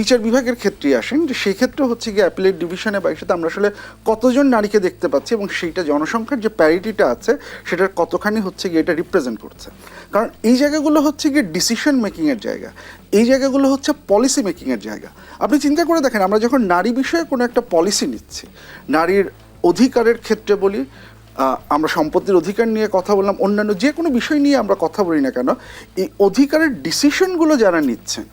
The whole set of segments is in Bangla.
বিচার বিভাগের ক্ষেত্রে আসেন, যে সেই ক্ষেত্রে হচ্ছে গিয়ে অ্যাপিলেট ডিভিশনে বা সাথে আমরা আসলে কতজন নারীকে দেখতে পাচ্ছি এবং সেইটা জনসংখ্যার যে প্যারিটিটা আছে, সেটার কতখানি হচ্ছে গিয়ে এটা রিপ্রেজেন্ট করছে। কারণ এই জায়গাগুলো হচ্ছে গিয়ে ডিসিশন মেকিংয়ের জায়গা। এই জায়গাগুলো হচ্ছে পলিসি মেকিংয়ের জায়গা। আপনি চিন্তা করে দেখেন, আমরা যখন নারী বিষয়ে কোনো একটা পলিসি নিচ্ছি, নারীর অধিকারের ক্ষেত্রে বলি আমরা সম্পত্তির অধিকার নিয়ে কথা বললাম, অন্যান্য যে কোনো বিষয় নিয়ে আমরা কথা বলি না কেন, এই অধিকারের ডিসিশনগুলো যারা নিচ্ছেন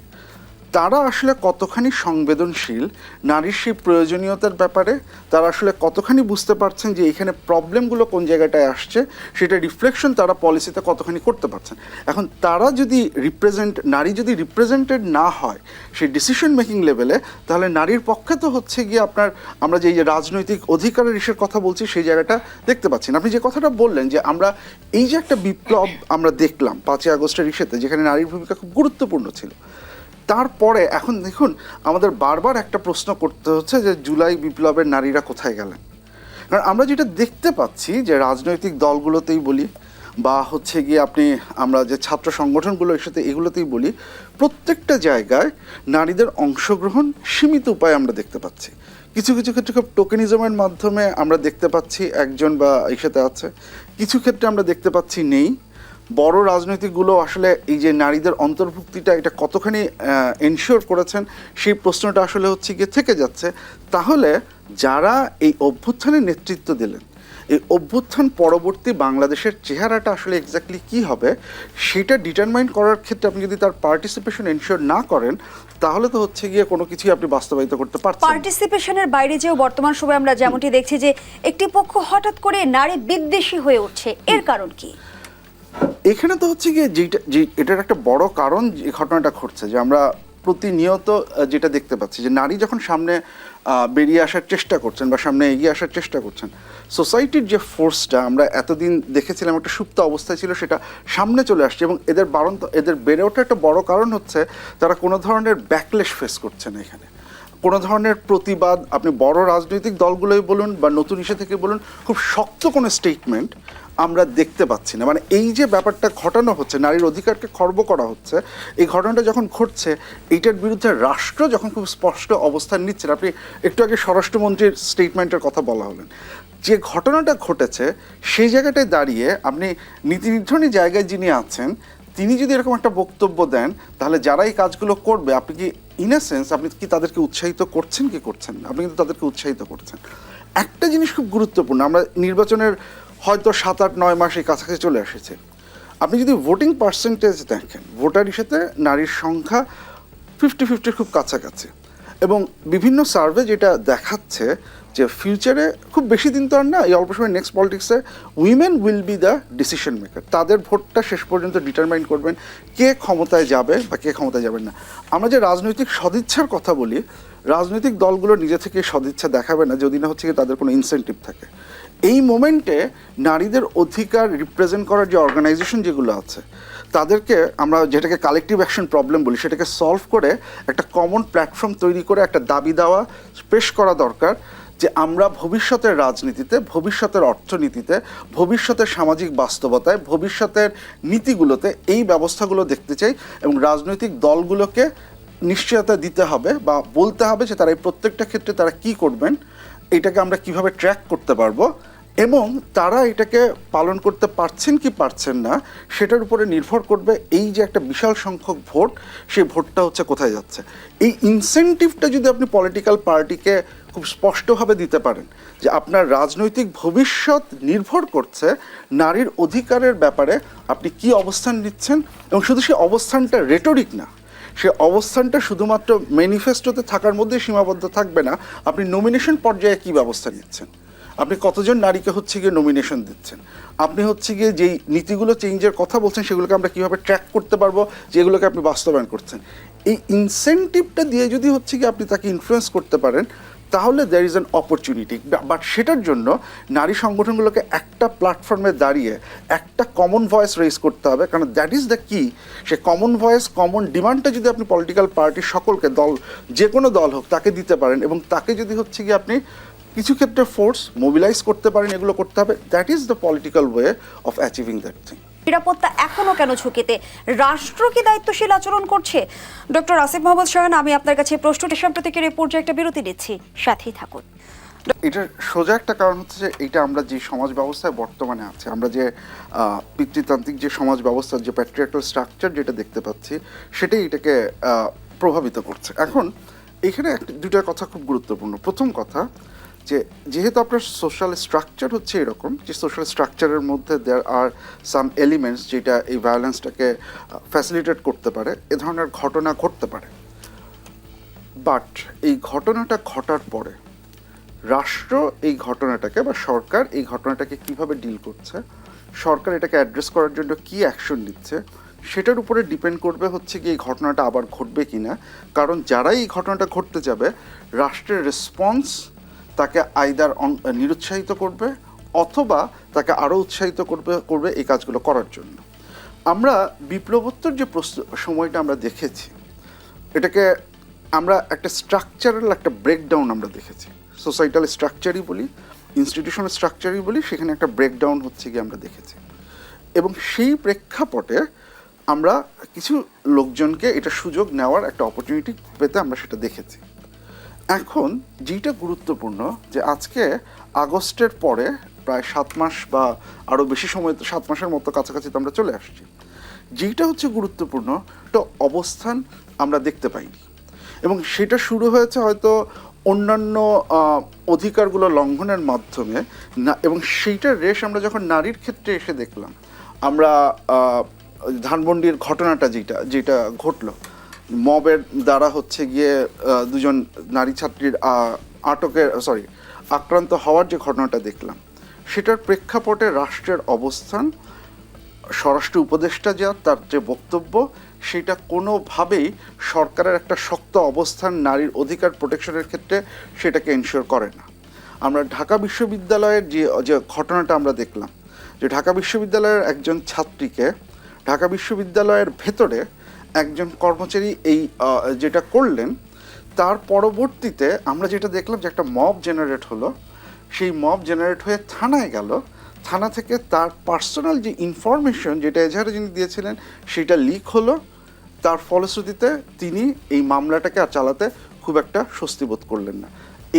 তারা আসলে কতখানি সংবেদনশীল, নারীর সেই প্রয়োজনীয়তার ব্যাপারে তারা আসলে কতখানি বুঝতে পারছেন যে এখানে প্রবলেমগুলো কোন জায়গাটায় আসছে, সেটা রিফ্লেকশন তারা পলিসিতে কতখানি করতে পারছেন। এখন তারা যদি রিপ্রেজেন্ট নারী যদি রিপ্রেজেন্টেড না হয় সেই ডিসিশন মেকিং লেভেলে তাহলে নারীর পক্ষে তো হচ্ছে গিয়ে আপনার, আমরা যে রাজনৈতিক অধিকারের ইসের কথা বলছি, সেই জায়গাটা দেখতে পাচ্ছি না। আপনি যে কথাটা বললেন যে আমরা, এই যে একটা বিপ্লব আমরা দেখলাম পাঁচই আগস্টের ইসেতে, যেখানে নারীর ভূমিকা খুব গুরুত্বপূর্ণ ছিল। তারপরে, এখন দেখুন, আমাদের বারবার একটা প্রশ্ন করতে হচ্ছে যে জুলাই বিপ্লবের নারীরা কোথায় গেলেন? কারণ আমরা যেটা দেখতে পাচ্ছি যে রাজনৈতিক দলগুলোতেই বলি, বা হচ্ছে গিয়ে আপনি, আমরা যে ছাত্র সংগঠনগুলোর সাথে এগুলোতেই বলি, প্রত্যেকটা জায়গায় নারীদের অংশগ্রহণ সীমিত উপায়ে আমরা দেখতে পাচ্ছি। কিছু কিছু ক্ষেত্রে খুব টোকেনিজমের মাধ্যমে আমরা দেখতে পাচ্ছি একজন বা এই সাথে আছে, কিছু ক্ষেত্রে আমরা দেখতে পাচ্ছি নেই। বড় রাজনৈতিকগুলো আসলে এই যে নারীদের অন্তর্ভুক্তিটা এটা কতখানি এনশিওর করেছেন সেই প্রশ্নটা আসলে হচ্ছে গিয়ে থেকে যাচ্ছে তাহলে যারা এই অভ্যুত্থানের নেতৃত্ব দিলেন, এই অভ্যুত্থান পরবর্তী বাংলাদেশের চেহারাটা আসলে এক্স্যাক্টলি কি হবে, সেটা ডিটারমাইন করার ক্ষেত্রে আপনি যদি তার পার্টিসিপেশন এনশিওর না করেন, তাহলে তো হচ্ছে গিয়ে কোনো কিছুই আপনি বাস্তবায়িত করতে পারছেন। পার্টিসিপেশনের বাইরে যেও বর্তমান সময়ে আমরা যেমনটি দেখছি যে, একটি পক্ষ হঠাৎ করে নারী বিদ্বেষী হয়ে উঠছে, এর কারণ কি এখানে তো হচ্ছে গিয়ে যেটা যে এটার একটা বড় কারণ যে ঘটনাটা ঘটছে, যে আমরা প্রতিনিয়ত যেটা দেখতে পাচ্ছি, যে নারী যখন সামনে বেরিয়ে আসার চেষ্টা করছেন বা সামনে এগিয়ে আসার চেষ্টা করছেন, সোসাইটির যে ফোর্সটা আমরা এতদিন দেখেছিলাম, একটা সুপ্ত অবস্থায় ছিল, সেটা সামনে চলে আসছে এবং এদের বারণ এদের বেড়ে ওঠার একটা বড় কারণ হচ্ছে, তারা কোনো ধরনের ব্যাকলেশ ফেস করছে না এখানে। কোনো ধরনের প্রতিবাদ, আপনি বড় রাজনৈতিক দলগুলোই বলুন বা নতুন ইসে থেকে বলুন, খুব শক্ত কোনো স্টেটমেন্ট আমরা দেখতে পাচ্ছি না। মানে এই যে ব্যাপারটা ঘটানো হচ্ছে, নারীর অধিকারকে খর্ব করা হচ্ছে, এই ঘটনাটা যখন ঘটছে, এইটার বিরুদ্ধে রাষ্ট্র যখন খুব স্পষ্ট অবস্থান নিচ্ছেন, আপনি একটু আগে স্বরাষ্ট্রমন্ত্রীর স্টেটমেন্টের কথা বলা হলেন। যে ঘটনাটা ঘটেছে, সেই জায়গাটায় দাঁড়িয়ে আপনি নীতি নির্ধারণী জায়গায় যিনি আছেন তিনি যদি এরকম একটা বক্তব্য দেন, তাহলে যারা এই কাজগুলো করবে, আপনি কি ইন এ সেন্স আপনি কি তাদেরকে উৎসাহিত করছেন কি করছেন আপনি কিন্তু তাদেরকে উৎসাহিত করছেন। একটা জিনিস খুব গুরুত্বপূর্ণ, আমরা নির্বাচনের হয়তো সাত আট নয় মাস কাছাকাছি চলে এসেছে। আপনি যদি ভোটিং পার্সেন্টেজ দেখেন ভোটার হিসেবে নারীর সংখ্যা ফিফটি ফিফটির খুব কাছাকাছি। এবং বিভিন্ন সার্ভে যেটা দেখাচ্ছে যে ফিউচারে খুব বেশি দিন তো আর না, এই অল্প সময় নেক্সট পলিটিক্সে women will be the decision maker তাদের ভোটটা শেষ পর্যন্ত ডিটারমাইন করবেন কে ক্ষমতায় যাবে বা কে ক্ষমতায় যাবেন না। আমরা যে রাজনৈতিক সদিচ্ছার কথা বলি, রাজনৈতিক দলগুলো নিজে থেকে সদিচ্ছা দেখাবে না, যদি না হচ্ছে তাদের কোনো ইনসেন্টিভ থাকে। এই মোমেন্টে নারীদের অধিকার রিপ্রেজেন্ট করার যে অর্গানাইজেশন যেগুলো আছে, তাদেরকে আমরা যেটাকে কালেকটিভ অ্যাকশন প্রবলেম বলি, সেটাকে সলভ করে একটা কমন প্ল্যাটফর্ম তৈরি করে একটা দাবি দেওয়া পেশ করা দরকার। যে আমরা ভবিষ্যতের রাজনীতিতে, ভবিষ্যতের অর্থনীতিতে, ভবিষ্যতের সামাজিক বাস্তবতায়, ভবিষ্যতের নীতিগুলোতে এই ব্যবস্থাগুলো দেখতে চাই এবং রাজনৈতিক দলগুলোকে নিশ্চয়তা দিতে হবে বা বলতে হবে যে তারা এই প্রত্যেকটা ক্ষেত্রে তারা কি করবেন, এটাকে আমরা কীভাবে ট্র্যাক করতে পারব এবং তারা এটাকে পালন করতে পারছেন কি পারছেন না, সেটার উপরে নির্ভর করবে এই যে একটা বিশাল সংখ্যক ভোট, সেই ভোটটা হচ্ছে কোথায় যাচ্ছে। এই ইনসেন্টিভটা যদি আপনি পলিটিক্যাল পার্টিকে খুব স্পষ্টভাবে দিতে পারেন যে আপনার রাজনৈতিক ভবিষ্যৎ নির্ভর করছে নারীর অধিকারের ব্যাপারে আপনি কি অবস্থান নিচ্ছেন এবং শুধু সেই অবস্থানটা রেটরিক না, সে অবস্থানটা শুধুমাত্র ম্যানিফেস্টোতে থাকার মধ্যে সীমাবদ্ধ থাকবে না, আপনি নমিনেশন পর্যায়ে কি ব্যবস্থা নিচ্ছেন? আপনি কতজন নারীকে হচ্ছে গিয়ে নমিনেশন দিচ্ছেন? আপনি হচ্ছে গিয়ে যেই নীতিগুলো চেঞ্জের কথা বলছেন, সেগুলোকে আমরা কীভাবে ট্র্যাক করতে পারব, যেগুলোকে আপনি বাস্তবায়ন করছেন? এই ইনসেন্টিভটা দিয়ে যদি হচ্ছে গিয়ে আপনি তাকে ইনফ্লুয়েন্স করতে পারেন তাহলে there is an opportunity but সেটার জন্য নারী সংগঠনগুলোকে একটা প্ল্যাটফর্মে দাঁড়িয়ে একটা কমন ভয়েস রেজ করতে হবে, কারণ দ্যাট ইজ দ্য কি সে কমন ভয়েস কমন ডিমান্ডটা যদি আপনি পলিটিক্যাল পার্টির সকলকে, দল, যে কোনো দল হোক, তাকে দিতে পারেন এবং তাকে যদি হচ্ছে গিয়ে আপনি কিছু ক্ষেত্রে ফোর্স মোবিলাইজ করতে পারেন, এগুলো করতে হবে that is the political way of achieving that thing নিরাপত্তা এখনও কেন ঝুঁকিতে? রাষ্ট্র কি দায়িত্বশীল আচরণ করছে? ডক্টর আসিফ মোহাম্মদ শাহান, আমি আপনার কাছে প্রশ্নটি সাম্প্রতিকের এই একটা বিরতি নিচ্ছি। সাথেই থাকুন। এটার সোজা একটা কারণ হচ্ছে যে এইটা আমরা যে সমাজ ব্যবস্থায় বর্তমানে আছে, আমরা যে পিতৃতান্ত্রিক যে সমাজ ব্যবস্থার যে প্যাট্রিয়ার্কাল স্ট্রাকচার যেটা দেখতে পাচ্ছি, সেটাই এটাকে প্রভাবিত করছে। এখন এখানে দুটা কথা খুব গুরুত্বপূর্ণ। প্রথম কথা যে যেহেতু আপনার সোশ্যাল স্ট্রাকচার হচ্ছে এরকম, যে সোশ্যাল স্ট্রাকচারের মধ্যে দেয়ার আর সাম এলিমেন্টস যেটা এই ভায়োলেন্সটাকে ফ্যাসিলিটেট করতে পারে, এ ধরনের ঘটনা ঘটতে পারে। বাট এই ঘটনাটা ঘটার পরে রাষ্ট্র এই ঘটনাটাকে বা সরকার এই ঘটনাটাকে কীভাবে ডিল করছে, সরকার এটাকে অ্যাড্রেস করার জন্য কি অ্যাকশন নিচ্ছে, সেটার উপরে ডিপেন্ড করবে হচ্ছে কি এই ঘটনাটা আবার ঘটবে কিনা। কারণ যারাই এই ঘটনাটা ঘটতে যাবে, রাষ্ট্রের রেসপন্স তাকে আইদার নিরুৎসাহিত করবে অথবা তাকে আরও উৎসাহিত করবে করবে এই কাজগুলো করার জন্য। আমরা বিপ্লবোত্তর যে সময়টা আমরা দেখেছি, এটাকে আমরা একটা স্ট্রাকচারাল একটা ব্রেকডাউন আমরা দেখেছি। সোসাইটাল স্ট্রাকচারই বলি ইনস্টিটিউশনাল স্ট্রাকচারই বলি, সেখানে একটা ব্রেকডাউন হচ্ছে গিয়ে আমরা দেখেছি। এবং সেই প্রেক্ষাপটে আমরা কিছু লোকজনকে এটা সুযোগ নেওয়ার একটা অপরচুনিটি পেতে আমরা সেটা দেখেছি। এখন যেটা গুরুত্বপূর্ণ যে আজকে আগস্টের পরে প্রায় সাত মাস বা আরও বেশি সময়, সাত মাসের মতো কাছাকাছি তো আমরা চলে আসছি। যেটা হচ্ছে গুরুত্বপূর্ণ তো অবস্থান আমরা দেখতে পাইনি। এবং সেটা শুরু হয়েছে হয়তো অন্যান্য অধিকারগুলো লঙ্ঘনের মাধ্যমে না, এবং সেইটার রেশ আমরা যখন নারীর ক্ষেত্রে এসে দেখলাম, আমরা ধানমন্ডির ঘটনাটা যেটা যেটা ঘটলো মবের দ্বারা হচ্ছে গিয়ে দুজন নারী ছাত্রীর আটকের সরি আক্রান্ত হওয়ার যে ঘটনাটা দেখলাম, সেটার প্রেক্ষাপটে রাষ্ট্রের অবস্থান, স্বরাষ্ট্র উপদেষ্টা যা, তার যে বক্তব্য, সেটা কোনোভাবেই সরকারের একটা শক্ত অবস্থান নারীর অধিকার প্রোটেকশনের ক্ষেত্রে সেটাকে এনশিওর করে না। আমরা ঢাকা বিশ্ববিদ্যালয়ের যে যে ঘটনাটা আমরা দেখলাম, যে ঢাকা বিশ্ববিদ্যালয়ের একজন ছাত্রীকে, ঢাকা বিশ্ববিদ্যালয়ের ভেতরে একজন কর্মচারী এই যেটা করলেন, তার পরবর্তীতে আমরা যেটা দেখলাম যে একটা মব জেনারেট হলো, সেই মব জেনারেট হয়ে থানায় গেল। থানা থেকে তার পার্সোনাল যে ইনফরমেশন যেটা এজাহারে যিনি দিয়েছিলেন, সেটা লিক হলো। তার ফলশ্রুতিতে তিনি এই মামলাটাকে আর চালাতে খুব একটা স্বস্তি বোধ করলেন না।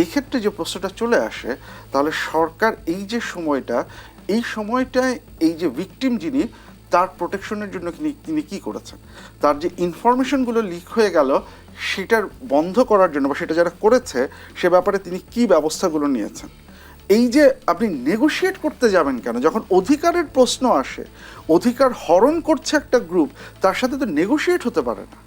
এক্ষেত্রে যে প্রশ্নটা চলে আসে, তাহলে সরকার এই যে সময়টা, এই সময়টায় এই যে ভিকটিম যিনি তার প্রোটেকশনের জন্য তিনি কী করেছেন? তার যে ইনফরমেশনগুলো লিক হয়ে গেল সেটার বন্ধ করার জন্য বা সেটা যারা করেছে সে ব্যাপারে তিনি কি ব্যবস্থাগুলো নিয়েছেন? এই যে আপনি নেগোশিয়েট করতে যাবেন কেন? যখন অধিকারের প্রশ্ন আসে অধিকার হরণ করছে একটা গ্রুপ তার সাথে তো নেগোশিয়েট হতে পারে না।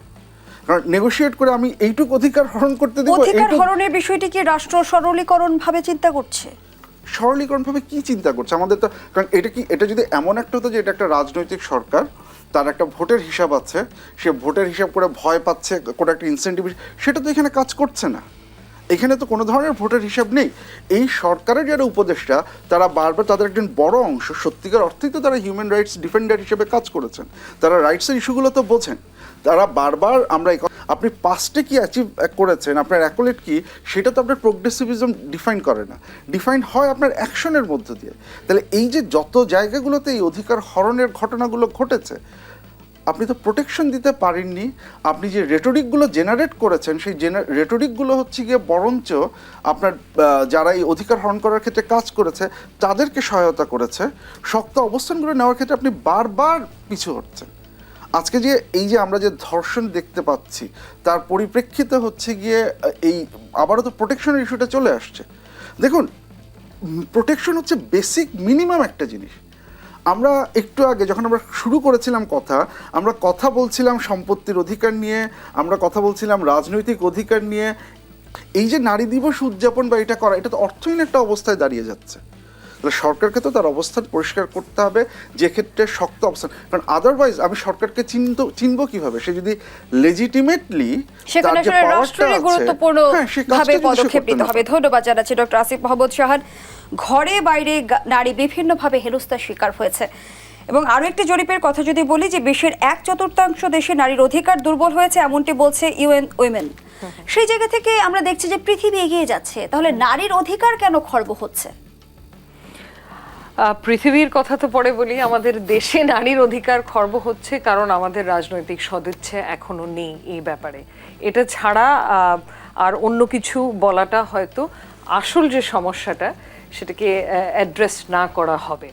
কারণ নেগোশিয়েট করে আমি এইটুক অধিকার হরণ করতে দেবো অধিকার হরণের বিষয়টি কি রাষ্ট্র সরলীকরণ ভাবে চিন্তা করছে? সরলীকরণভাবে কি চিন্তা করছে? আমাদের তো কারণ এটা কি এটা যদি এমন একটা হতো যে এটা একটা রাজনৈতিক সরকার, তার একটা ভোটের হিসাব আছে, সে ভোটের হিসাব করে ভয় পাচ্ছে, কোনো একটা ইনসেন্টিভ সেটা তো এখানে কাজ করছে না। এখানে তো কোনো ধরনের ভোটের হিসাব নেই। এই সরকারের যারা উপদেষ্টা, তারা বারবার তাদের একজন বড় অংশ, সত্যিকার অর্থেই তো তারা হিউম্যান রাইটস ডিফেন্ডার হিসেবে কাজ করেছেন। তারা রাইটসের ইস্যুগুলো তো বোঝেন। তারা বারবার আমরা আপনি পাস্টে কি অ্যাচিভ করেছেন? আপনার অ্যাকোলেট কি? সেটা তো আপনার প্রোগ্রেসিভিজম ডিফাইন করে না। ডিফাইন হয় আপনার অ্যাকশনের মধ্য দিয়ে। তাহলে এই যে যত জায়গাগুলোতে এই অধিকার হরণের ঘটনাগুলো ঘটেছে, আপনি তো প্রোটেকশন দিতে পারেননি। আপনি যে রেটোরিকগুলো জেনারেট করেছেন, সেই রেটোরিকগুলো হচ্ছে গিয়ে বরঞ্চ আপনার যারা এই অধিকার হরণ করার ক্ষেত্রে কাজ করেছে, তাদেরকে সহায়তা করেছে। শক্ত অবস্থানগুলো নেওয়ার ক্ষেত্রে আপনি বারবার পিছু হচ্ছেন আজকে যে এই যে আমরা যে ধর্ষণ দেখতে পাচ্ছি, তার পরিপ্রেক্ষিতে হচ্ছে গিয়ে এই আবারও তো প্রোটেকশনের ইস্যুটা চলে আসছে। দেখুন প্রোটেকশন হচ্ছে বেসিক মিনিমাম একটা জিনিস। আমরা একটু আগে যখন আমরা শুরু করেছিলাম কথা, আমরা কথা বলছিলাম সম্পত্তির অধিকার নিয়ে, আমরা কথা বলছিলাম রাজনৈতিক অধিকার নিয়ে, এই যে নারী দিবস উদযাপন বা এটা করা, এটা তো অর্থহীন একটা অবস্থায় দাঁড়িয়ে যাচ্ছে। তাহলে সরকারকে তো তার অবস্থান পরিষ্কার করতে হবে যে ক্ষেত্রে শক্ত অবস্থান। কারণ আদারওয়াইজ আমি সরকারকে চিনতে চিনবো কীভাবে? সে যদি লেজিটিমেটলি সেখানে রাষ্ট্রের গুরুত্বপূর্ণ ভাবে পদক্ষেপ নিতে হবে। ধন্যবাদ জানাচ্ছি ডক্টর আসিফ মোহাম্মদ শাহান। ঘরে বাইরে নারী বিভিন্নভাবে হেনস্থার শিকার হয়েছে। এবং আরও একটি জরিপের কথা যদি বলি যে বিশ্বের এক চতুর্থাংশ দেশে নারীর অধিকার দুর্বল হয়েছে এমনটি বলছে ইউএন উইমেন। সেই জায়গা থেকে আমরা দেখছি যে পৃথিবী এগিয়ে যাচ্ছে। তাহলে নারীর অধিকার কেন খর্ব হচ্ছে? পৃথিবীর কথা তো পরে বলি, আমাদের দেশে নারীর অধিকার খর্ব হচ্ছে কারণ আমাদের রাজনৈতিক সদিচ্ছে এখনও নেই এই ব্যাপারে। এটা ছাড়া আর অন্য কিছু বলাটা হয়তো আসল যে সমস্যাটা, সেটাকে অ্যাড্রেস না করা হবে।